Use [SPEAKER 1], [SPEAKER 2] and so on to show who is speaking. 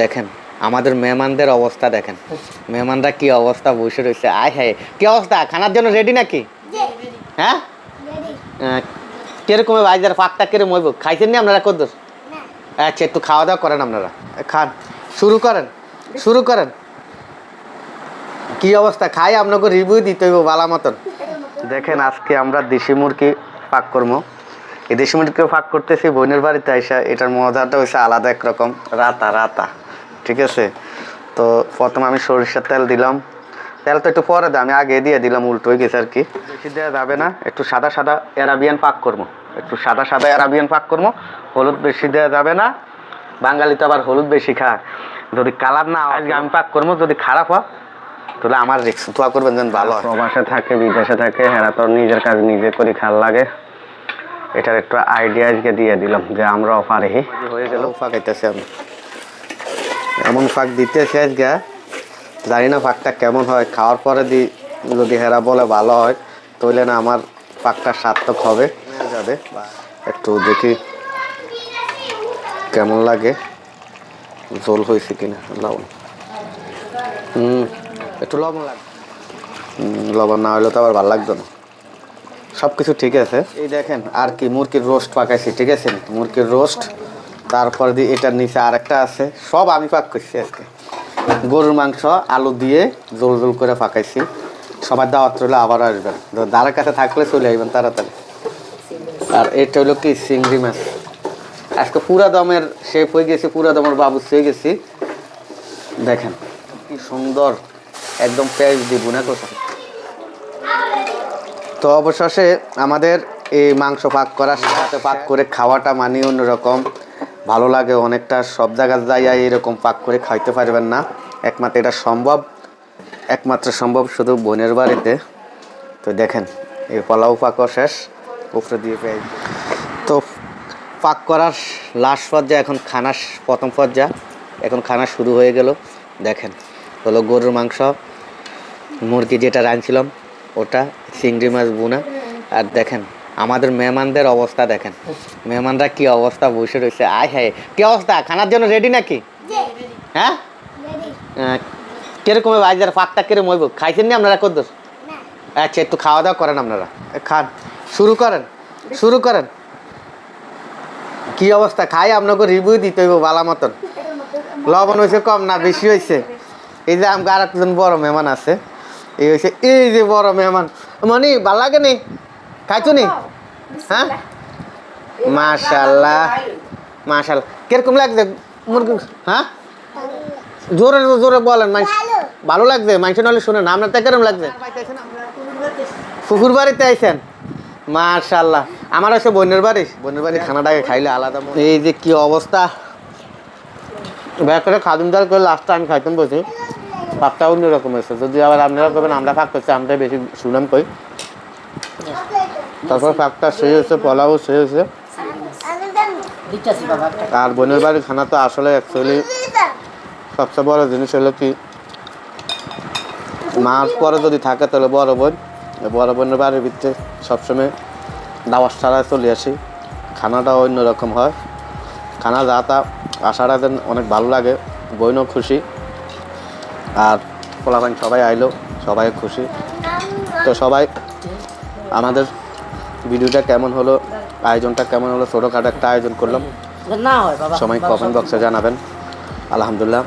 [SPEAKER 1] দেখেন আমাদের মেহমানদের অবস্থা দেখেন। মেহমানরা কি অবস্থা বসে রয়েছে? আয় হ্যাঁ কি অবস্থা? খানার জন্য রেডি নাকি? হ্যাঁ? কীরকম ভাইজার ফাঁকটা কীরকম হইব? খাইছেন নি আপনারা কদ্দুর? আচ্ছা একটু খাওয়া দাওয়া করেন আপনারা। খান। শুরু করেন শুরু করেন। কি অবস্থা? খাই আপনাকে রিভিউ দিতে হইব বালা মতন। দেখেন আজকে আমরা দেশি মুরগি পাক করব। এই দেশি মুরগিকে পাক করতেছি বোনের বাড়িতে আইসা এটার মজাটা হয়েছে আলাদা একরকম রাতা রাতা। ঠিক আছে? তো প্রথমে আমি সরিষার তেল দিলাম। তেল তো একটু পরে দেয় আমি আগে দিয়ে দিলাম উল্টো হয়ে গেছে আর কি। বেশি দেওয়া যাবে না একটু সাদা সাদা অ্যারাবিয়ান পাক করব। একটু সাদা সাদা অ্যারাবিয়ান পাক করব হলুদ বেশি দেওয়া যাবে না। বাঙালি তো আবার হলুদ বেশি খায়। যদি কালার না আজকে আমি পাক করব যদি খারাপ হয় তাহলে আমার রিক্স দোয়া করবেন যেন ভালো হয়।
[SPEAKER 2] প্রবাসে থাকে বিদেশে থাকে হেরা তো নিজের কাজ নিজে করে খাল লাগে। এটার একটু আইডিয়া আজকে দিয়ে দিলাম যে আমরাও পারি
[SPEAKER 1] হয়ে গেল ফাঁকাইতেছে আমি। এমন ফাঁক দিতে শেষ আজকে জানি না ফাঁকটা কেমন হয়। খাওয়ার পরে দি যদি হেরা বলে ভালো হয় তাহলে না আমার ফাঁকটা সার্থক হবে। যাবে একটু দেখি কেমন লাগে। জোল হয়েছে কিনা? লবণ। হুম একটু লবণ হুম, লবণ না হলে তো আবার ভালো লাগতো না। সব কিছু ঠিক আছে। এই দেখেন আর কি মুরগির রোস্ট পাকাইছি ঠিক আছে? মুরগির রোস্ট তারপর দিয়ে এটার নিচে আরেকটা আছে। সব আমি পাক করছি আজকে। গরুর মাংস, আলু দিয়ে জোল জোল করে পাকাইছি। সবার দাওয়াত রইলে, আবার আসবেন। দাঁড়ার কাছে থাকলে চলে আসবেন তাড়াতাড়ি। আর এটা হলো কি? চিংড়ি মাছ। আজকে পুরা দমের শেপ হয়ে গেছে, পুরা দমের বাবু হয়ে গেছি। দেখেন, কি সুন্দর। একদম পেঁয়াজ দিয়ে বুনা করছে। তো অবশেষে আমাদের এই মাংস পাক করার সাথে পাক করে খাওয়াটা মানে অন্যরকম। ভালো লাগে, অনেকটা সব জায়গায় যাইয়া এরকম পাক করে খাইতে পারবেন না। একমাত্র এটা সম্ভব, একমাত্র সম্ভব শুধু বোনের বাড়িতে। তো দেখেন, এই পোলাও পাকও শেষ, উপরে দিয়ে পেয়ে তো পাক করার লাস্ট পর্যায়ে এখন খানা প্রথম পর্যায়ে এখন খানা শুরু হয়ে গেল। দেখেন, হলো গরুর মাংস, মুরগি যেটা রাঁধছিলাম, ওটা চিংড়ি মাছ বোনা আর দেখেন আমাদের মেহমানদের অবস্থা দেখেন। মেহমানরা কি অবস্থা বসে রয়েছে। আয় হ্যাঁ কি অবস্থা? খানার জন্য রেডি নাকি? হ্যাঁ? কীরকম ভাইজার ফাঁকটা কীরকম হইব? খাইছেন না আপনারা কদ্দুর? আচ্ছা একটু খাওয়া দাওয়া করেন আপনারা। খান। শুরু করেন। শুরু করেন। কি অবস্থা? খাই আপনাকে রিভিউ দিতে হইব বালা মতন। লবণ হয়েছে কম না বেশি হয়েছে? এই যে আমাকে আর একজন বড় মেহমান আছে। এই হয়েছে এই যে বড় মেহমান। মনি ভালো লাগে নি? খাইছো নি হ্যাঁ? মাশাল্লাহ মাশাল্লাহ কীরকম লাগছে? মুরগি হ্যাঁ? জোরে জোরে বলেন ভালো। লাগছে? মাংস নাহলে শুনেন আপনার তা কিরম লাগছে। ফুকুর বাড়িতে আইছেন? মাশাল্লাহ আমার হচ্ছে বোনের বাড়ি। বোনের বাড়ি খানাটাকে খাইলে আলাদা এই যে কি অবস্থা? ব্যাগ করে খাদুম দাল করে লাস্টটা আমি খাইতাম বলছি। ফাঁকটা অন্যরকম হয়েছে। যদি আবার আপনারা করবেন আমরা ফাঁক করছি আমরা বেশি সুনাম কই তারপর ফাঁকটা সেই হয়েছে, পোলাও সেই হয়েছে। আর বোনের বাড়ির খানা তো আসলে অ্যাকচুয়ালি সবচেয়ে বড় জিনিস হলো কি, মার পরে যদি থাকে তাহলে বড় বোন, বড় বোনের বাড়ির ভিতরে সবসময় দাওয়াত ছাড়ায় চলে আসি। খানাটা অন্যরকম হয়। খানা যা তা আসাটা অনেক ভালো লাগে, বোনও খুশি। আর পোলাপান সবাই আইলো, সবাই খুশি। তো সবাই আমাদের ভিডিওটা কেমন হলো আয়োজনটা কেমন হলো ছোটোখাটো একটা আয়োজন করলাম। সবাই কমেন্ট বক্সে জানাবেন। আলহামদুলিল্লাহ।